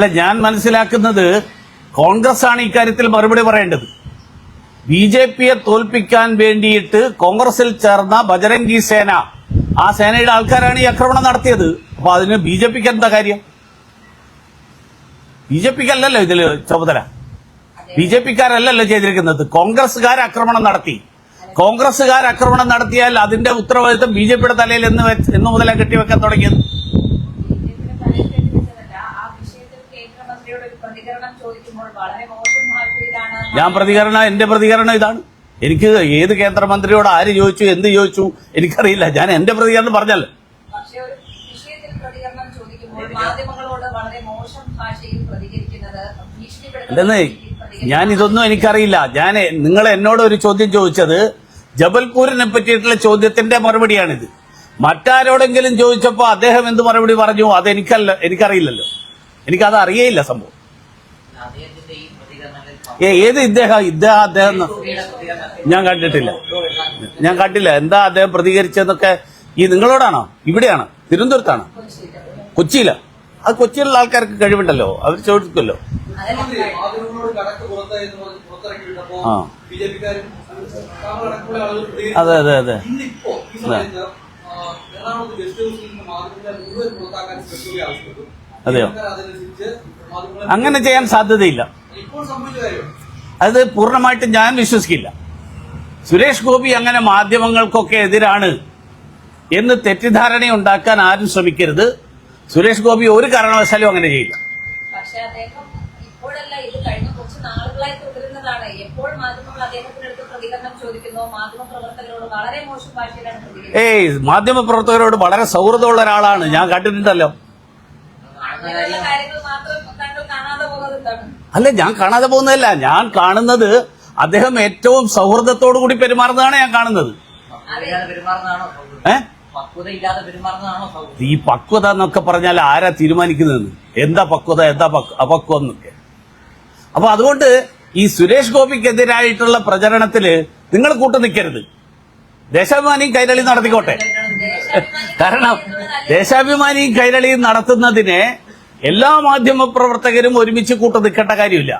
അല്ല ഞാൻ മനസ്സിലാക്കുന്നത് കോൺഗ്രസ് ആണ് ഇക്കാര്യത്തിൽ മറുപടി പറയേണ്ടത്. ബി ജെ പിയെ തോൽപ്പിക്കാൻ വേണ്ടിയിട്ട് കോൺഗ്രസിൽ ചേർന്ന ബജരംഗി സേന. ആ സേനയുടെ ആൾക്കാരാണ് ഈ ആക്രമണം നടത്തിയത്. അപ്പൊ അതിന് ബി ജെ പിക്ക് എന്താ കാര്യം? ബി ജെ പിക്ക് അല്ലല്ലോ ഇതിൽ ചുമതല. ബി ജെ പിക്കാരല്ലല്ലോ ചെയ്തിരിക്കുന്നത്. കോൺഗ്രസ്സുകാർ ആക്രമണം നടത്തി. കോൺഗ്രസ്സുകാർ ആക്രമണം നടത്തിയാൽ അതിന്റെ ഉത്തരവാദിത്തം ബി ജെ പിയുടെ തലയിൽ എന്ന് എന്ന് മുതലാണ് കെട്ടിവെക്കാൻ തുടങ്ങിയത് ബിജെപിയുടെ തലയിൽ കെട്ടിവെച്ചതല്ല. ആ ഒരു പ്രതികരണം ചോദിക്കുമ്പോൾ വളരെ മോശം ഭാഷയിലാണ് ഞാൻ പ്രതികരണം എന്റെ പ്രതികരണം ഇതാണ്. എനിക്ക് ഏത് കേന്ദ്രമന്ത്രിയോട് ആര് ചോദിച്ചു എന്ത് ചോദിച്ചു എനിക്കറിയില്ല. ഞാൻ എന്റെ പ്രതികരണം പറഞ്ഞല്ല. പക്ഷേ ഒരു വിഷയത്തിൽ പ്രതികരണം ചോദിക്കുമ്പോൾ മാധ്യമങ്ങളോട് വളരെ മോശം ഭാഷയിൽ പ്രതികരിക്കുന്നത് അല്ലെന്നേ ഞാൻ ഇതൊന്നും എനിക്കറിയില്ല. ഞാൻ നിങ്ങൾ എന്നോട് ഒരു ചോദ്യം ചോദിച്ചത് ജബൽപൂരിനെ പറ്റിയിട്ടുള്ള ചോദ്യത്തിന്റെ മറുപടിയാണിത്. മറ്റാരോടെങ്കിലും ചോദിച്ചപ്പോൾ അദ്ദേഹം എന്ത് മറുപടി പറഞ്ഞു? അതെനിക്കല്ല എനിക്കറിയില്ലല്ലോ. എനിക്കത് അറിയേയില്ല സംഭവം. ഏ, ഏത് ഇദ്ദേഹം ഇദ്ദേഹം അദ്ദേഹം ഞാൻ കണ്ടിട്ടില്ല. ഞാൻ കണ്ടില്ല. എന്താ അദ്ദേഹം പ്രതികരിച്ചതെന്നൊക്കെ ഈ നിങ്ങളോടാണോ? ഇവിടെയാണ്. തിരുവനന്തപുരത്താണ്. കൊച്ചിയില. അത് കൊച്ചിയിലുള്ള ആൾക്കാർക്ക് കഴിവുണ്ടല്ലോ. അവർ ചോദിക്കുമല്ലോ. ആ. അതെ അതെ അതെ. എറണാകുളത്ത് ഗസ്റ്റ് ഹൗസിൽ നിന്ന് മാധ്യമങ്ങളെ മുഴുവൻ പുറത്താക്കാൻ സ്പെഷ്യലി ആവശ്യപ്പെട്ടു. അതെയോ? അങ്ങനെ ചെയ്യാൻ സാധ്യതയില്ല. അത് പൂർണമായിട്ട് ഞാൻ വിശ്വസിക്കില്ല. സുരേഷ് ഗോപി അങ്ങനെ മാധ്യമങ്ങൾക്കൊക്കെ എതിരാണ് എന്ന് തെറ്റിദ്ധാരണ ഉണ്ടാക്കാൻ ആരും ശ്രമിക്കരുത്. സുരേഷ് ഗോപി ഒരു കാരണവശാലും അങ്ങനെ ചെയ്യില്ല. ഏയ് അദ്ദേഹം ഇപ്പോഴല്ല ഇത് കഴിഞ്ഞ കുറച്ച് നാളുകളായി തുടരുന്നതാണ്. എപ്പോൾ മാധ്യമങ്ങൾ അദ്ദേഹത്തിനടുത്ത് പ്രതികരണം ചോദിക്കുന്നു? മാധ്യമ പ്രവർത്തകരോട് വളരെ സൗഹൃദമുള്ള ഒരാളാണ്. ഞാൻ കണ്ടിട്ടുണ്ടല്ലോ. അല്ല ഞാൻ കാണാതെ പോകുന്നതല്ല. ഞാൻ കാണുന്നത് അദ്ദേഹം ഏറ്റവും സൗഹൃദത്തോടു കൂടി പെരുമാറുന്നതാണ് ഞാൻ കാണുന്നത്. ഈ പക്വത എന്നൊക്കെ പറഞ്ഞാൽ ആരാ തീരുമാനിക്കുന്നത്? എന്താ പക്വത എന്താ പക്വ- അപക്വം എന്നൊക്കെ. അപ്പൊ അതുകൊണ്ട് ഈ സുരേഷ് ഗോപിക്കെതിരായിട്ടുള്ള പ്രചരണത്തിൽ നിങ്ങൾ കൂട്ടു നിൽക്കരുത്. ദേശാഭിമാനിയും കൈരളിയും നടത്തിക്കോട്ടെ. കാരണം ദേശാഭിമാനിയും കൈരളിയും നടത്തുന്നതിനെ എല്ലാ മാധ്യമ പ്രവർത്തകരും ഒരുമിച്ച് കൂട്ട നിൽക്കേണ്ട കാര്യമില്ല.